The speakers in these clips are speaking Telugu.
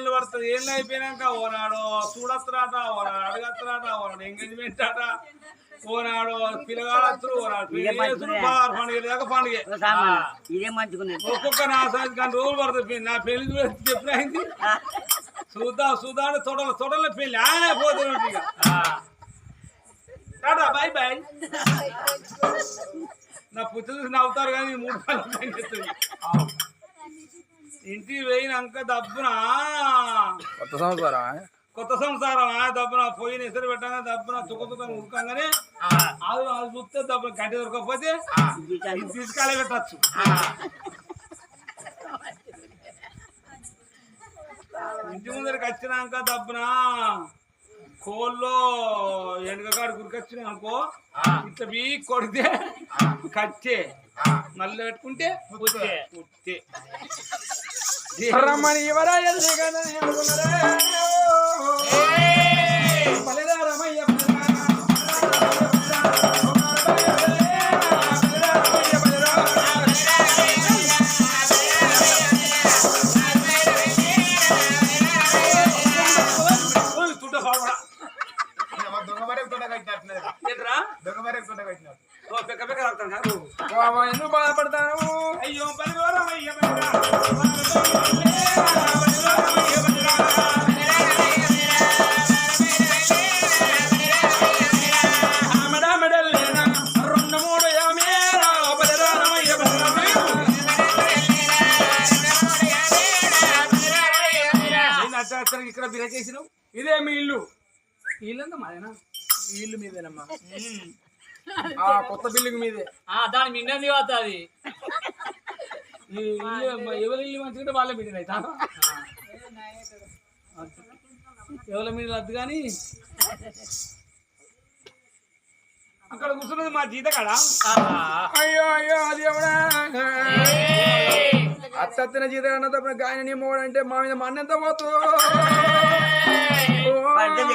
ఏళ్ళు పడుతుంది ఏళ్ళు అయిపోయినాక ఓనాడు చూడొస్తారట ఓనాడు అడగత్తరాట ఓనాడు ఎంగేజ్మెంట్ అట ఓనాడు పిల్లగాడత్తరు ఓనాడు పండుగ దాకా పండుగ. ఒక్కొక్క నా సైజు కానీ రోజులు పడుతుంది నా పెళ్ళి కూడా చెప్పిన అయింది చూద్దాం చూద్దాం తొడల తొడల పెళ్ళి ఆయన పోతున్నట్టు ఇక? టాటా బాయ్ బాయ్. నా చూసి నవ్వుతారు కానీ మూడు పనులు ఇంటికి పోయినాక దబ్బున? కొత్త సంవత్సరం కొత్త సంసారం ఆ దబ్బున? పోయిన ఎసరు పెట్టాగా దబ్బున? తుక తుక ఉడకంగానే అది అది చూస్తే దబ్బున గడ్డి దొరకకపోతే ఇది తీసుకాలే పెట్టచ్చు. ఇంటి ముందరికి వచ్చినాక దబ్బున? కోల్లో ఎండకాడు గురికొచ్చినాయి అనుకో ఇట్లా బీ కొడితే కచ్చే మళ్ళీ పెట్టుకుంటే పుట్టే. పుట్టే. రమ్మని ఎవరా వీళ్ళంతా మాదేనా? ఈ ఇల్లు మీదేనమ్మా. ఆ కొత్త బిల్డింగ్ మీదే. దాని మిన్నది అవుతుంది ఈ ఇల్లు ఎవరి ఇల్లు మంచిగా వాళ్ళ మీటింగ్ ఎవరి మీటింగ్ వద్దు కానీ. అక్కడ కూర్చున్నది మా జీత కాడ? అయ్యో అయ్యో అది ఎవడా? అత్తత్తిన జీత అన్నప్పుడు గాయన నీ మోడు అంటే మా మీద మా అన్నంత పోతూ పడ్డది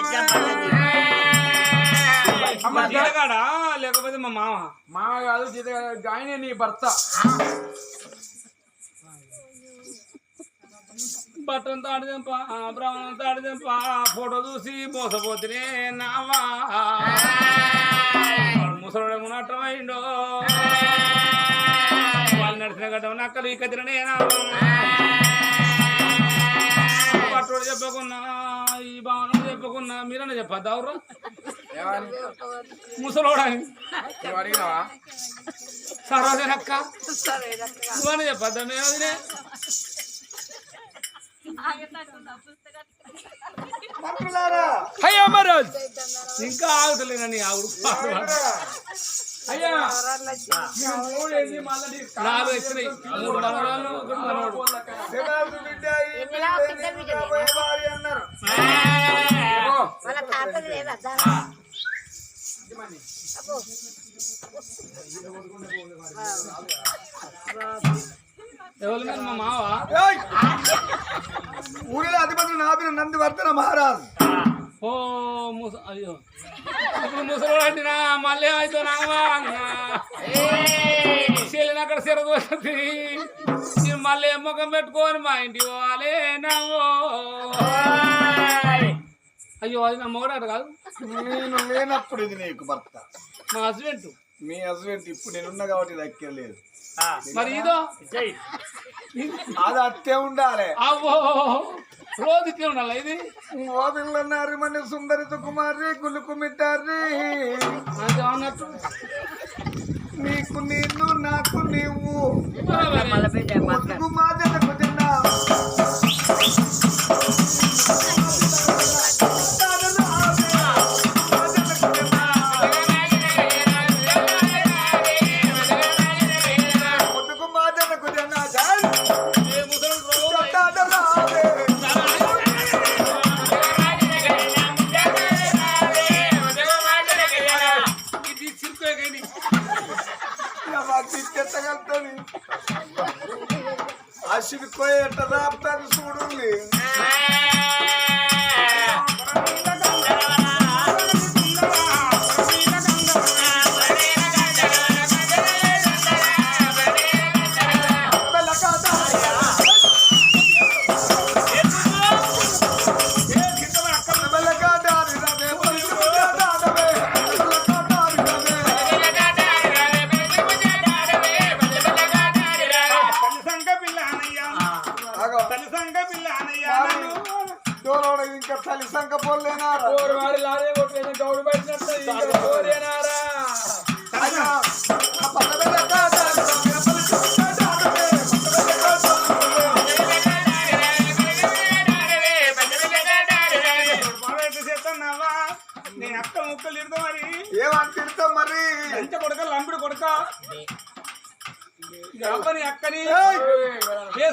ఎట్లా లేకపోతే మా మామ? మా కాదు జీత గాయన నీ భర్త. బట్టను తాడిదెంప బ్రాహ్మణం తాడిదెంప ఫోటో చూసి మోసపోతునే నావా. ముసలోడే మునట్టమైండో వాళ్ళు నడిచిన గడ్డ నక్కలు ఈ కదిరనే మీరన్నా చెప్పద్దు ఎవరు? ముసలోడని. సరోజనక్క నువ్వని చెప్పద్దా మేము వదిలే అయ్యా మహారాజ్ ఇంకా ఆగుతలేనని ఆవిడ? అయ్యా! నీ నాలుగు వచ్చినాయి. మూడు మనవరాలు ఒకటి మనవడు ఎవరి మీద మా మావ? ఏయ్! ఊరిలో అధిపతులు నాపిన నంది వర్తన మహారాజ్. ఓ ముస అయ్యో. ఇప్పుడు ముసలోడు అంటినా మళ్ళీ అయితే నావా చెల్లిని అక్కడ సిర దోస్తుంది నేను మళ్ళీ ముఖం పెట్టుకొని మా ఇంటి పోవాలి నావో అయ్యో అది నా మొగడాట కాదు. నేను లేనప్పుడు ఇది నీకు భర్త. మా హస్బెండ్. మీ హస్బెండ్ ఇప్పుడు నేనున్నా కాబట్టి దక్కలేదు మరి ఇదో. అది అట్టే ఉండాలి. అవ్వో. రోజు ఇట్లే ఉండాలి ఇది? ఓ పిల్లన్నారు మన సుందరి కుమారి గులుకు మిట్టారి అంతే అన్నట్టు నీకు నేను నాకు నీవు.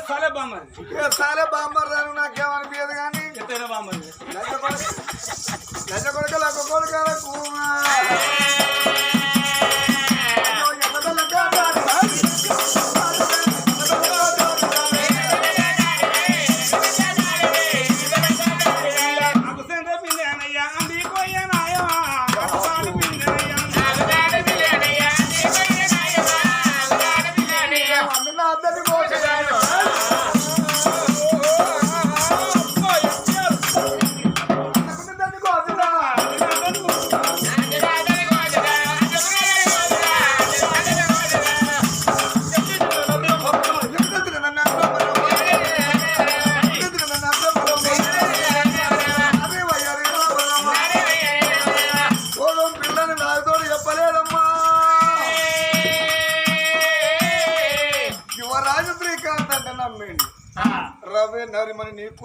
సాలే బామ్మర్ సాలే బామ్మర్ నాకు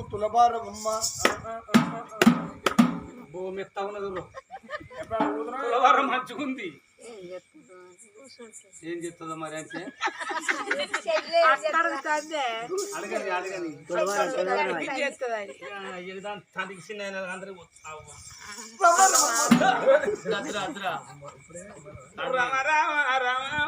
ತುಲಬಾರಮ್ಮ భూమి ఎత్తా ఉన్నది తులవారం మంచిగుంది ఏం చెప్తుందో మరి అంటే అడగండి అడగండి తనకి చిన్న అందరూ రామ రామ రామ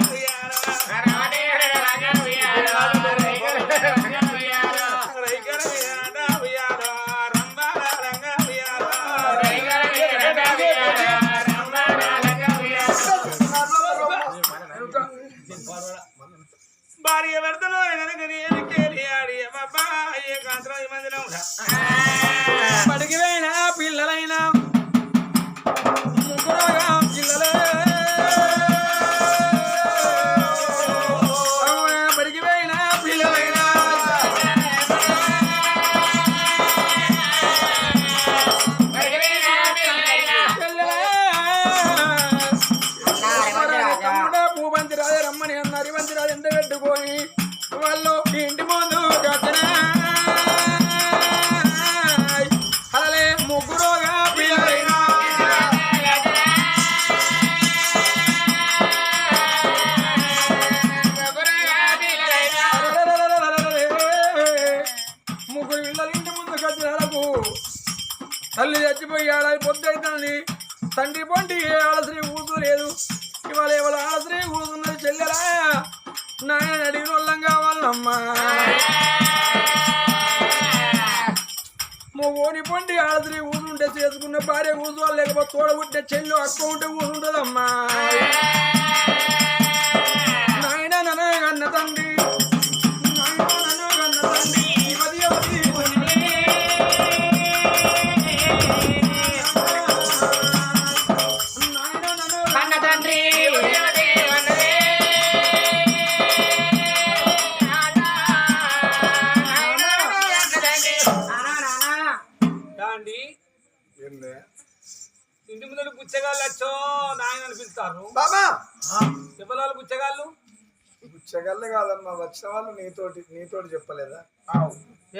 వచ్చిన వాళ్ళు నీతోటి నీతోటి చెప్పలేదా?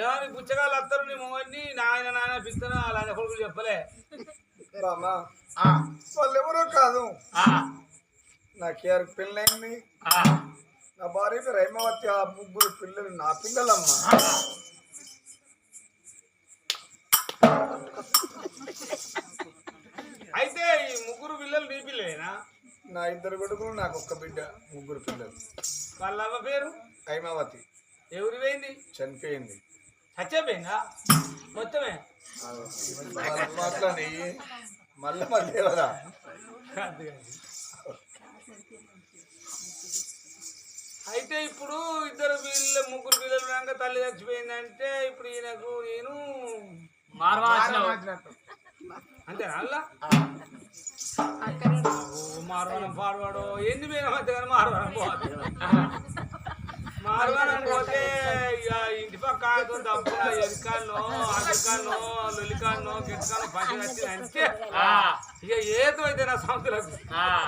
ఏమని పుచ్చకాయలు వస్తారు నీ మొగన్ని నాయన నాయన పిస్తాను అలానే కొడుకులు చెప్పలే. రామా వాళ్ళు ఎవరో కాదు. నా కేర్ పెళ్ళైంది. నా భార్య పేరు హైమవతి ఆ ముగ్గురు పిల్లలు నా పిల్లలమ్మా. అయితే ఈ ముగ్గురు పిల్లలు నీ పిల్లలేనా? నా ఇద్దరు కొడుకులు నాకు ఒక్క బిడ్డ ముగ్గురు పిల్లలు. వాళ్ళ పేరు? హైమావతి ఎవరు పోయింది చనిపోయింది. చచ్చిపోయిందా? మొత్తమే? మాట్లాడి మళ్ళీ మళ్ళీ కదా అయితే ఇప్పుడు ఇద్దరు పిల్లల ముగ్గురు పిల్లలు రాక తల్లి చచ్చిపోయిందంటే ఇప్పుడు ఈయనకు నేను అంతే అల్లా మార్వడం పాడవాడు ఎన్ని పోయిన మధ్య కానీ మార్వడం పోవాలి? మార్వాణం పోతే ఇంటి పక్క దప్పున ఎరికాన్నో అరికాన్నో లొలికాన్నో గిట్కాన్నో పచ్చి నచ్చింది అంతే ఇక ఏదో అయితే నా సంతులకు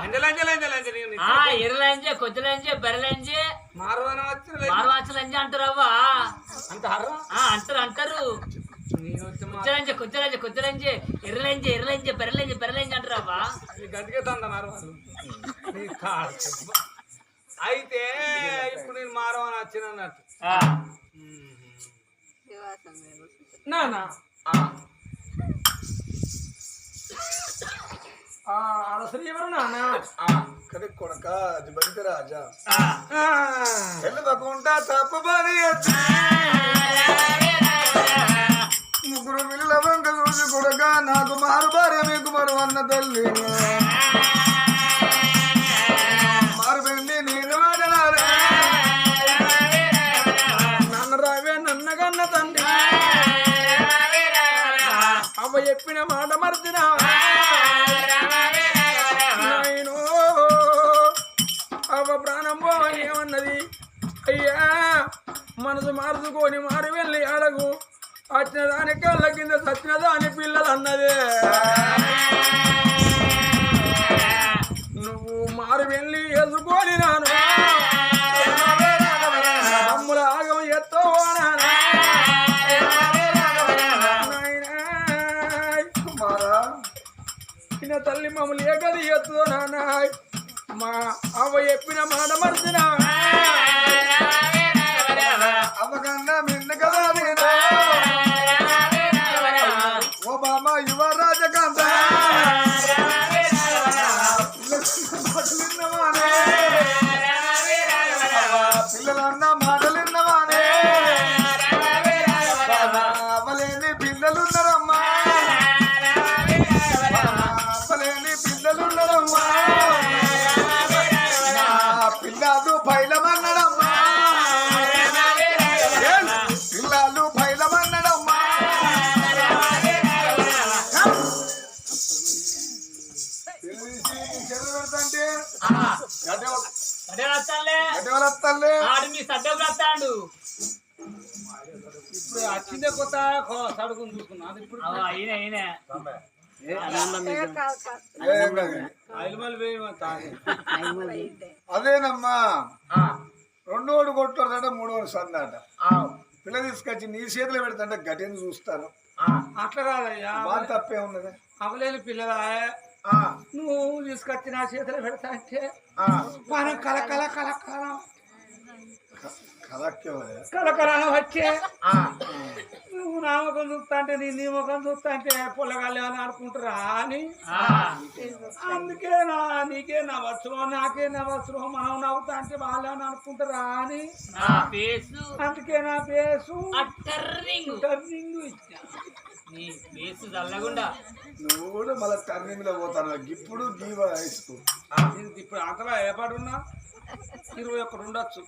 అంజలంజలంజలంజలి ఆ ఎర్రలంజే కొద్దిలంజే బెరలంజే మార్వాణం వచ్చిన మార్వాచలంజే అంటారు అవ్వా అంటారు అంటారు. మా కొచ్చలంజే కొచ్చలంజే కొచ్చలంజే ఎర్రలంజే ఎర్రలంజే బెరలంజే బెరలంజే అంటారు అవ్వా గట్టిగా తందన్నారు వాళ్ళు. అయితే ఇప్పుడు నేను మారవని వచ్చిన అన్నట్టు. నానా? అలసరి ఎవరు నానా? కడే కొడక అది బయట రాజా. వెళ్ళకుంటా తప్పబడి ముగ్గురు చూసి కొడక నాకు మారు భార్య మీకు మరు అన్న తల్లి. చెప్పిన మాట మరచినా నాయనో అవ్వ ప్రాణం పోవని ఏమన్నది? అయ్యా మనసు మార్చుకొని మారి వెళ్ళి అడగు. వచ్చిన దాని కళ్ళ కింద సచ్చిన దాని పిల్లలు అన్నదే నువ్వు మారి వెళ్ళి ఎదుకొని తల్లి మమ్మల్ని ఏకది ఎత్తుదో నాన్న. మా అవ్వ చెప్పిన మాట మర్చినా. అమ్మకన్నా మిన్న కదా అదేనమ్మా. రెండోడు కొట్టాడట మూడోడు సందాట పిల్ల తీసుకొచ్చి నీ చేతిలో పెడతాంటే గట్టిని చూస్తాను అట్లా కాదయ్యా. బాగా తప్పే ఉన్నది. అవలేని పిల్లలా ఆ, నువ్వు తీసుకొచ్చి నా చేతిలో పెడతా అంటే ఆ, మనం కల కల కల కల కలక్కే వరే. కల కల వచ్చే. ముఖం చూస్తా అంటే నీ నీ ముఖం చూస్తా అంటే పొల్లగాలి అని అనుకుంటారా అని? అందుకే నా నీకే నా వస్త్రం నాకే నా వస్త్రం మనం నవ్వుతా అంటే వాళ్ళే అని? అనుకుంటారా అని అందుకే నా పేసు టర్నింగ్. ఇచ్చా. నువ్వు కూడా మళ్ళీ టర్నింగ్లో పోతాను. ఇప్పుడు గీవ వేసుకో ఇది ఇప్పుడు అంతలా ఏపాడున్నా? ఇరవై ఒకటి ఉండొచ్చు.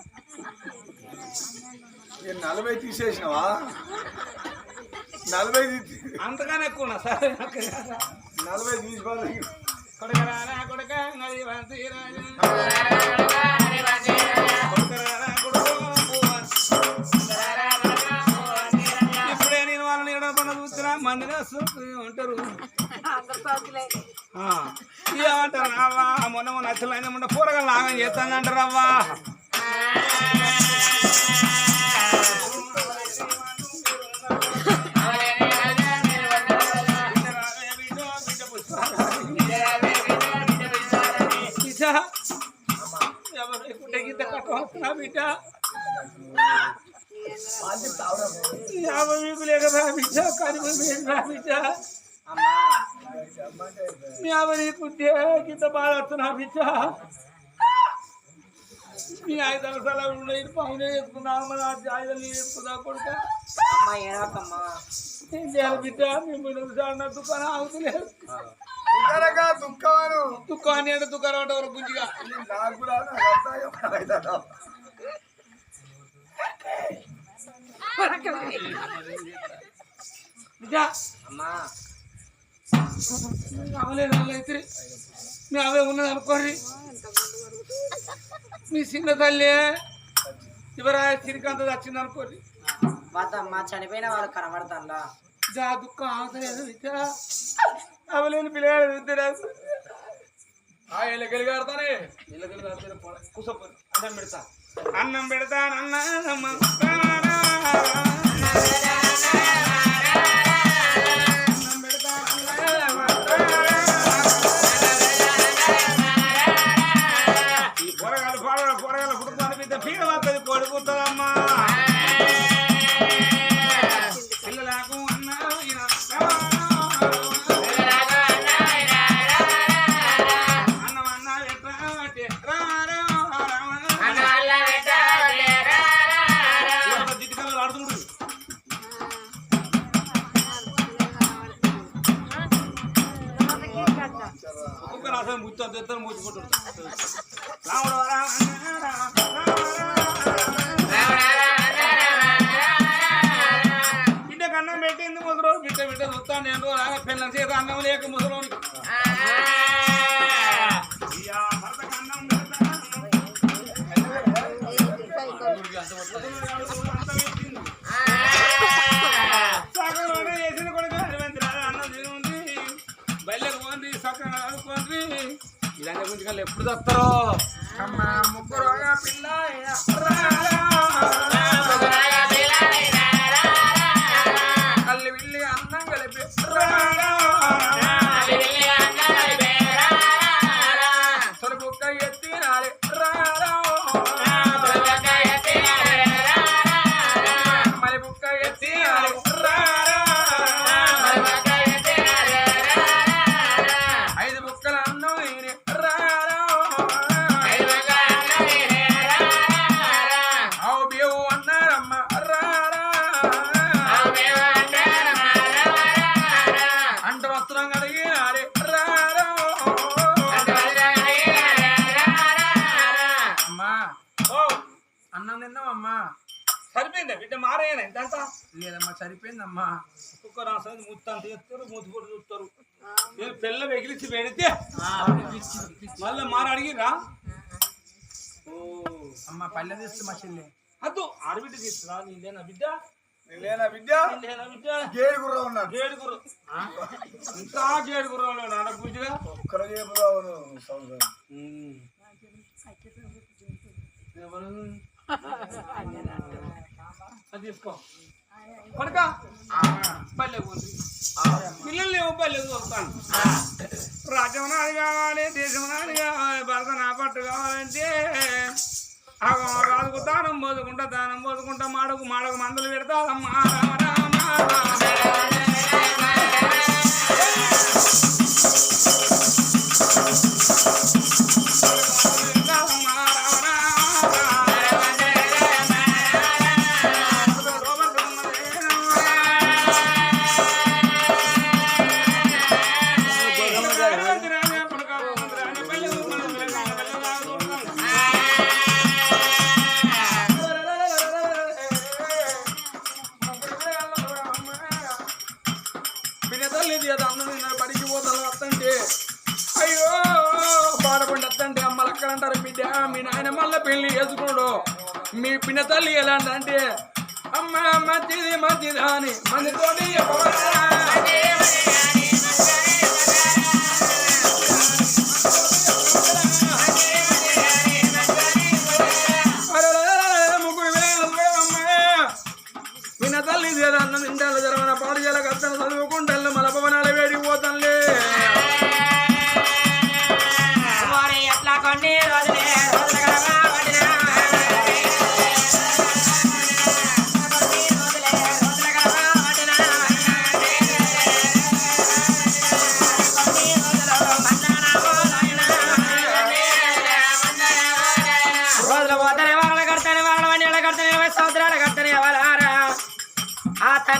నలభై తీసేసినవా? నలభై అంతగానే ఎక్కువ ఉన్నా సరే నలభై తీసుకోవాలి కొడకరారా కొడక నది వంశీ. కొడకరారా. ఇప్పుడే నేను వాళ్ళని ఎడ పన్న చూస్తున్నా మంది ఉంటారు. ఆ, ఏమంటారు అవ్వా మొన్న మొన్న నచ్చలైన మొన్న కూరగాయలు నాగం చేస్తాను అంటారు అవ్వా కట్టవస్తున్నా బిడ్డ యాభై మీకు లేకదా బిడ్డ కానీ రా బిడ్డ యాభై నీకుంటే గీత బాధ వస్తున్నా బిడ్డ మీ ఆయుధాల సలహా ఉన్నాయి పౌనే వేసుకున్నా మన ఆయుధాలు వేసుకున్నా కొడుక ఏం చేయాలి బిడ్డ? మీ ముందు సార్ నా దుకాణం ఆగుతలేదు. దుఃఖరగా అంటే అంటే ఒక గుంజిగా. నాకు మీ అవే ఉన్నది అనుకోండి. మీ చిన్న తల్లి ఇవరా సిరికాంత వచ్చింది అనుకోండి. మా చనిపోయిన వాళ్ళు కనబడతాందా జా దుఃఖం అవసరం విద్య అవలేని పిల్లగాడు విద్య ఆ ఎలకలు కడతానే కూసపోయి అన్నం పెడతా అన్నం పెడతా. అన్నం పొరగాలు రాసం ముచ్చు మూసుకుంటాడు రాముడు బిడ్డ కన్నం పెట్టింది ముసలోడు బిడ్డ బిడ్డ చూస్తాను నేను. రాగా చేత అన్నం లేక ముసలోనికి. వెగిలిచ్చి పెడితే మళ్ళీ మార అడిగిరా ఓ. అమ్మ పల్లె తీస్తు మా చెల్లి. అద్దు ఆడబిడ్డ తీసుకురా నీదేనా బిడ్డ? లేనా విద్య నీదేనా బిడ్డ? గేడి గుర్ర ఉన్నాడు. గేడుగురు ఇంకా గేడుగుర్రంలో నాన్న గుజ్జుగా ఒక్కరు ఎవరు? అది తీసుకో. పడక పల్లె ఉంది పిల్లలు లేవు పల్లె చూస్తాను రాజ్యం నాది కావాలి దేశం నాది కావాలి భర్త నా పట్టు కావాలంటే రాజుకు దానం పోదుకుంటా దానం పోదుకుంటా మాడకు మాడకు మందులు పెడతా రామ రామ రామ మీ పినతల్లి ఎలా అంటే అమ్మ మంచిది మంచిదాని అని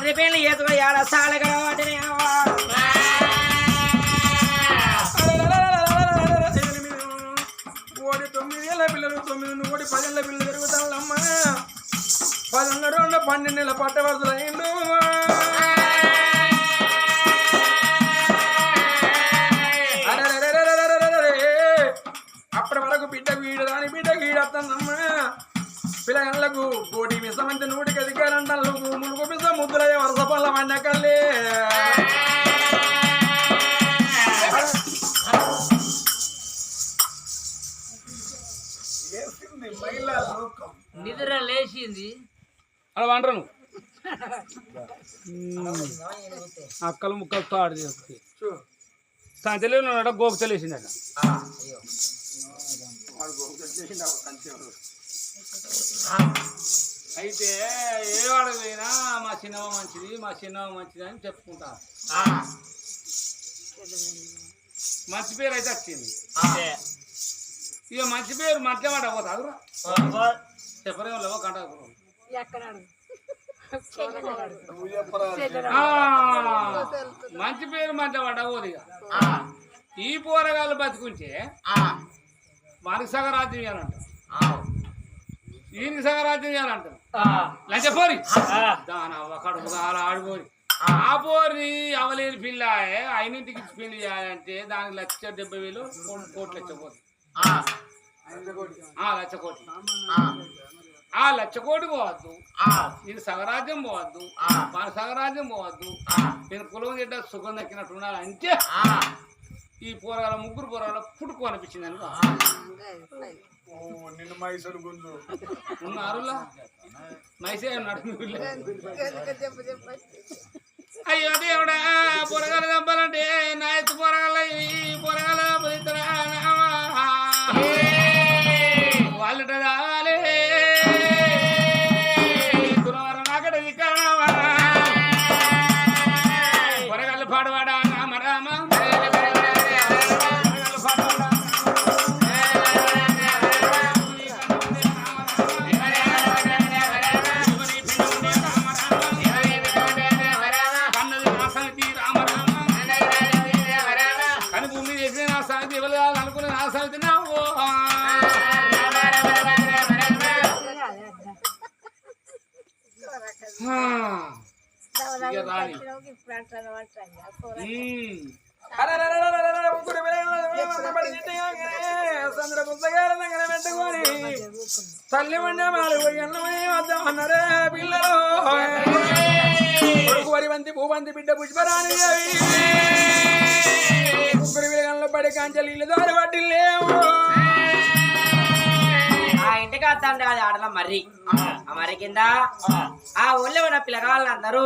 రాత్రి పెళ్ళి చేసుకుని ఏడ సాలగడ తొమ్మిది ఏళ్ళ పిల్లలు తొమ్మిది ఓడి పదేళ్ళ పిల్లలు తిరుగుతాళ్ళమ్మా పదొన్న రెండు పన్నెండు నెల పట్టవలసలు అయిండు అప్పటి వరకు బిడ్డ వీడు రాని బిడ్డ గీడత్తమ్మా పిల్లలకు కోటి మిసమంతి నూటికి అధికారంటారు మునుగు మిస పంపులే వరస పళ్ళ మండకల్లే నిద్ర లేచింది. అలా వంటను అక్కలు ముక్కలు తాడు చేస్తుంది సంచలే ఉన్నాడ గోకు తెలిసిందట గోకు తెలిసిందా అయితే ఏ వాడు పోయినా మా చిన్నవ మంచిది మా చిన్నవ మంచిది అని చెప్పుకుంటారు మంచి పేరు అయితే వచ్చింది. ఇక మంచి పేరు మధ్య మాట పోతారు చెప్పరేం లేవో ఆ, మంచి పేరు మధ్య పడ్డ పోదు ఇక. ఈ పోరగాళ్ళు బతుకుంటే వారికి సగరాజ్యం ఇవ్వాలంట ఈయనకి సగరాజ్యం ఇవ్వాలంట లంచపోరి దాని ఆడుకోరి ఆ పోరి అవలేని పిల్ల అయినింటికి ఇచ్చి పెళ్ళి చేయాలంటే దానికి లక్ష డెబ్బై వేలు కోటి- కోట్లు లక్ష కోటి ఆ. లక్ష కోటి. ఆ. లక్ష కోటి పోవద్దు. ఇది సగరాజ్యం పోవద్దు. మన సగరాజ్యం పోవద్దు. నేను కులం తింటే సుఖం దక్కినట్టు ఉండాలి అంటే ఈ పోరగాల ముగ్గురు పోరగాల పుట్టుకు అనిపించింది అనుకో నిన్ను మైసూరు గుంజు. ఉన్నారులా మైసే చెప్పు అయ్యో దేవుడా పొరగాలు చంపాలంటే నా ఎత్తు పొరగాల ఈ పొరగాల రాణి తల్లి అన్నారే పిల్లలు. భూవంతి బిడ్డ పుష్పరాణి ముగ్గురు వేగంలో పడే కాంచెలు ఇల్లు దారి పట్టిల్లేవు ఇంటికి వస్తాండి అది ఆటల మర్రి ఆ మర్రి కింద ఆ ఊళ్ళో ఉన్న పిల్లగాళ్ళందరూ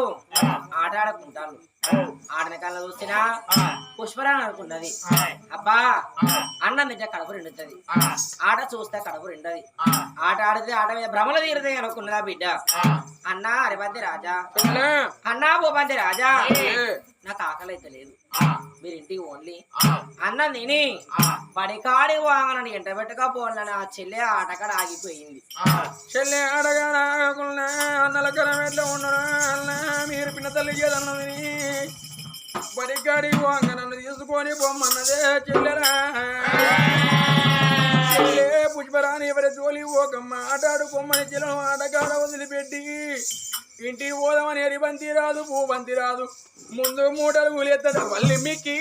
ఆట ఆడుకుంటారు. ఆడిన కళ్ళ చూసినా పుష్పరాని అనుకున్నది అబ్బా అన్నం తింటే కడుపు నిండుతుంది. ఆట చూస్తే కడుపు నిండది ఆట ఆడితే ఆట మీద భ్రమలు తీరుతాయి అనుకున్నదా బిడ్డ? అన్నా అరిబంది రాజా. అన్నా. భూపంతి రాజా. నాకు ఆకలి అయితే లేదు. మీరు ఇంటికి ఓన్లీ అన్న తిని బడికాడి వాంగనని ఎంట పెట్టకపోవాలని ఆ చెల్లె ఆటకాడ ఆగిపోయింది. చెల్లె అడగకుండా అన్నల కరం ఉండరా అన్న మీరు పిన్న తల్లి చేదన్నది బడిగాడి వాంగ తీసుకొని పొమ్మన్నదే చెల్లెరా పుష్పరాని ఎవరి తోలి మాట్లాడు ఆటాడుకోమని చెల్లెను ఆటగాడ వదిలిపెట్టి ఇంటికి పోదామని ఎరిబంతి రాదు పూబంతి రాదు. ముందు మూటలు కూలెత్తడు వల్లి మిక్కి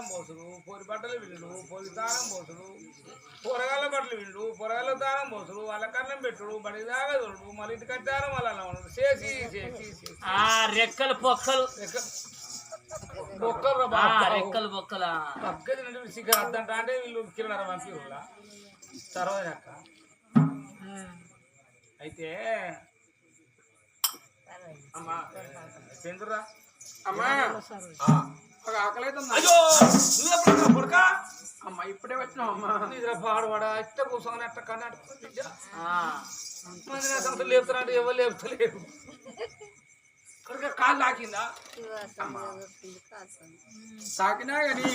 తాళం పోసుడు పొరి బట్టలు వినుడు పొరి తాళం పోసుడు పొరగాల బట్టలు వినుడు పొరగాల తాళం పోసుడు వాళ్ళ కన్నం పెట్టుడు బడి దాగా చూడు మళ్ళీ ఇంటికి వచ్చారు మళ్ళీ అలా ఉండడు చేసి చేసి ఆ రెక్కలు పొక్కలు బొక్కలు ఆ, రెక్కలు పొక్కల పక్కన శిఖర్ అద్దంట అంటే వీళ్ళు కిరణార పంపి తర్వాత అక్క. అయితే అమ్మా చంద్రురా అమ్మా? అయ్యో నువ్వెప్పుడు కొడుక అమ్మా ఇప్పుడే వచ్చినావు అమ్మా. నిద్ర పాడవాడా? ఇట్ట కూర్చొని అట్ట కన్నాడు బిడ్డ ఆ, మంది నా సంత లేపుతున్నాడు ఎవరు లేపుతలేరు? కొడుక కాలు తాకినా గాని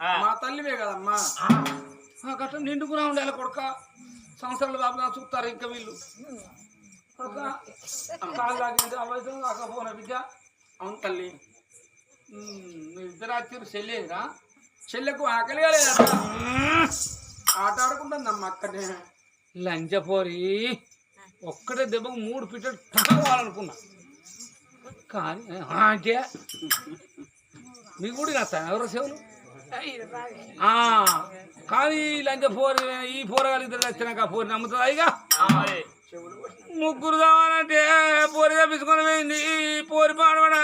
ఆ. మా తల్లివే కదమ్మా. ఆ. గట్ట నిండుకున్నా ఉండాలి కొడుక. సంవత్సరాలు బాబు చూస్తారు ఇంకా వీళ్ళు. కొడుక కాలు లాకింది అవైతే కాకపోయినా బిడ్డ? అవును తల్లి. ఇద్దరు వచ్చారు చెల్లేదురా? చెల్లెకు ఆకలి లేదా ఆట ఆడుకుంటుందమ్మా అక్కడే. లంచపోరి. ఒక్కటే దెబ్బకు మూడు పిట్టలు కావాలనుకున్నా కానీ అంటే? మీ కూడా కాస్తా ఎవరో సేవలు? ఆ, కానీ ఈ లంచపోరి ఈ పోరగాలు ఇద్దరు వచ్చినాక ఆ పోరి నమ్ముతుంది అయిగా ముగ్గురు కావాలంటే పోరి తప్పించుకొని పోయింది. ఈ పోరి పాడబడ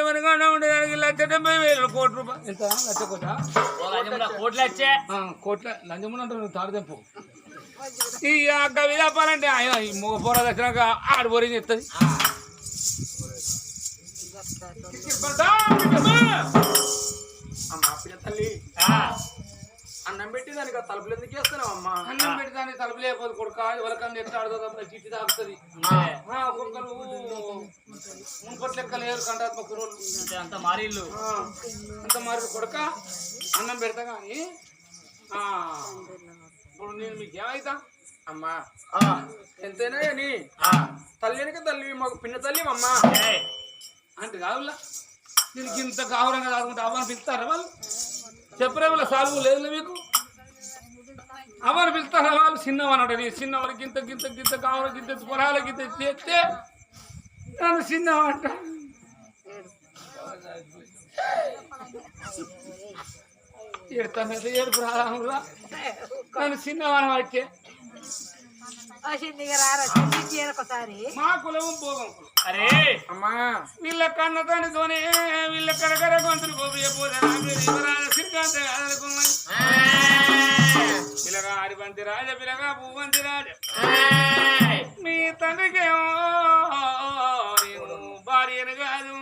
ఎవరికన్నా ఉండేదానికి లక్ష డెబ్బై వేలు కోటి రూపాయలు. ఎంత? లక్ష కోట? కోట్లు వచ్చే కోట్ల అంటారు నువ్వు తాడు తెంపు. ఈ కవి తప్పాలంటే ఆయన ఈ మూగ పోర వచ్చినాక ఆడు పోరి చెప్తుంది? అమ్మా తల్లి. ఆ, అన్నం పెట్టి దానికి ఆ తలుపులు ఎందుకు వేస్తున్నావు అమ్మా? అన్నం పెట్టి దాన్ని తలుపు లేకపోతే కొడుక ఎవరికన్నా ఆడుతుంది చిట్టి తాగుతుంది. ఒక్కొక్కరు మున్పటి లెక్క లేరు కంటాత్మ కుర్రోళ్ళు. అంత ఆ, అంత మరి కొడుక అన్నం పెడతా కానీ ఇప్పుడు నేను మీకు ఏమైతా? అమ్మా. ఎంతైనా కానీ ఆ, తల్లినికి తల్లి మాకు పిన్న తల్లి అమ్మా. అంటే కాదులా దీనికి ఇంత కావరంగా కాదుకుంటే అవ్వని పిలుస్తారా వాళ్ళు? చెప్పరే వాళ్ళ సాల్వు లేదు మీకు? అవ్వని పిలుస్తారా వాళ్ళు చిన్నవన్నట నీ చిన్నవాళ్ళకి ఇంత గింత గింత కావాలి గింత పొలాలకి ఇంత చేస్తే నన్ను చిన్నవంట ఏడుతాను ఏడుపు రాలా నన్ను చిన్నవాన ఒకసారి మా కులం భోగం అరే అమ్మా వీళ్ళ కన్న తండ్రితోనే వీళ్ళ కరకర గొంతులు పిల్లగా ఆరిబంతి రాజ పిల్లగా భూవంతి రాజ మీ తండ్రికేమో భార్యను కాదు.